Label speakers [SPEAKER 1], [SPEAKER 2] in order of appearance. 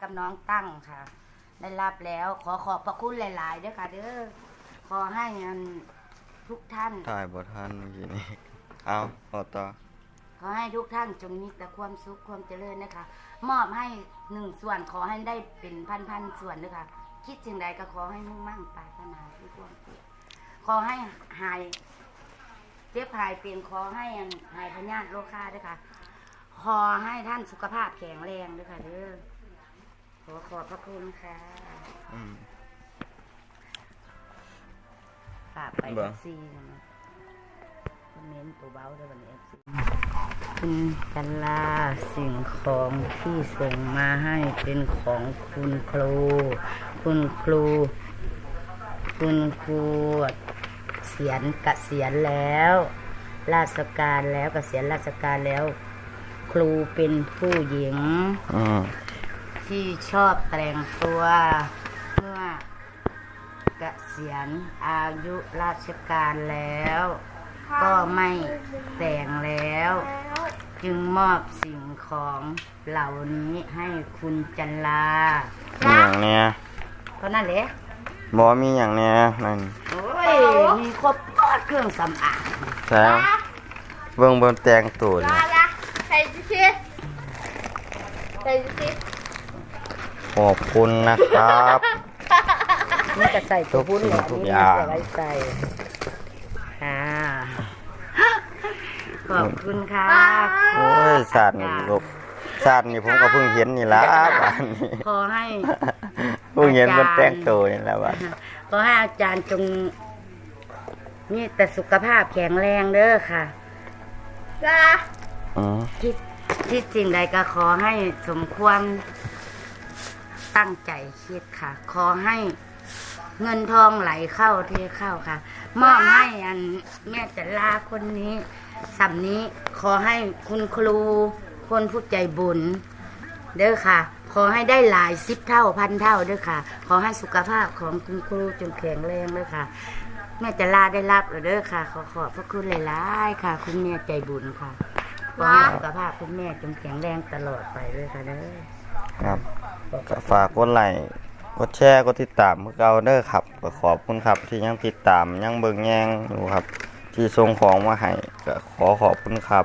[SPEAKER 1] กับน้องตั้งค่ะ ได้รับแล้วขอขอบพระคุณหลายๆด้วยค่ะเด้อขอให้อันทุกท่าน
[SPEAKER 2] ถ่ายบททันเมื่อกี้นี้เอาเอาต่อ
[SPEAKER 1] ขอให้ทุกท่านจงมีแต่ความสุขความเจริญนะคะ มอบให้หนึ่งส่วนขอให้ได้เป็นพันๆส่วนด้วยค่ะคิดสิ่งใดก็ขอให้มุ่งมั่นปรารถนาที่ความเพียรขอให้หายเจ็บหายเปลี่ยนขอให้อันหายพยาธิโรคาด้วยค่ะ ขอให้ท่านสุขภาพแข็งแรงด้วยค่ะเด้อข อขอบพระคุณค่ะ
[SPEAKER 2] อืม
[SPEAKER 1] ฝากไป
[SPEAKER 2] บ่
[SPEAKER 1] เอฟซีนะคอมเมนต์ตัวเบาด้วยวันนี้เอฟซีคุณกันลาสิ่งของที่ส่งมาให้เป็นของคุณครู คุณครู คุณครูเสียนเกษียณแล้ว ราชการแล้วเกษียณราชการแล้ว ครูเป็นผู้หญิง
[SPEAKER 2] อืม
[SPEAKER 1] ที่ชอบแต่งตัวเมื่อเกษียณอายุราชการแล้ว ก็ไม่แต่งแล้ว จึงมอบสิ่งของเหล่านี้ให้คุณจันลา
[SPEAKER 2] มีอย่างเนี้ย
[SPEAKER 1] ก็นั่นแหละ
[SPEAKER 2] บอมีอย่างเนี้ยนั่น
[SPEAKER 1] โอ้ยมีครบหมดเครื่องสำอาง
[SPEAKER 2] ใช่เบิ่งเบิ่งแต่งตัว
[SPEAKER 3] ลา
[SPEAKER 2] นี่
[SPEAKER 3] ละใส่ดิชิใส่ดิชิ
[SPEAKER 2] ขอบคุณนะครับ
[SPEAKER 1] นี่จะใส่ตัวพุ้น
[SPEAKER 2] ทุกสิ่งทุก
[SPEAKER 1] นี่
[SPEAKER 2] อย่าง
[SPEAKER 1] จะไว้ใส่ค่ะขอบคุณค่ะ
[SPEAKER 2] โอ้ยสัตว์นี่ลูกสัตว์นี่ผมก็เพิ่งเห็นนี่ละบ้านนี้
[SPEAKER 1] ขอให้
[SPEAKER 2] เพิ่งเห็นมันแต่งตัวนี่แหละบ้าน
[SPEAKER 1] ขอให้อาจารย์จงมีแต่สุขภาพแข็งแรงเด้อค่ะ
[SPEAKER 3] ลา
[SPEAKER 2] อืม
[SPEAKER 1] ที่ที่จริงใดก็ขอให้สมความ ตั้งใจคิดค่ะ ขอให้เงินทองไหลเข้าเทเข้าค่ะ มอบให้อันแม่จันลาคนนี้สำนี้ขอให้คุณครูคนผู้ใจบุญ เด้อค่ะ ขอให้ได้หลายสิบเท่าพันเท่าเด้อค่ะ ขอให้สุขภาพของคุณครูจงแข็งแรงเด้อค่ะ แม่จะลาได้รับเด้อค่ะ ขอขอบพระคุณหลายๆค่ะ คุณแม่ใจบุญค่ะขอให้สุขภาพคุณแม่จงแข็งแรงตลอดไปเลยค่ะเด้อ
[SPEAKER 2] ครับก็ฝากกดไลค์กดแชร์กดติดตามเพื่อเราเด้อครับก็ขอบคุณครับ ที่ยังติดตามยังเบิ่งแยงอยู่ครับ ที่ส่งของมาให้ก็ขอขอบคุณครับ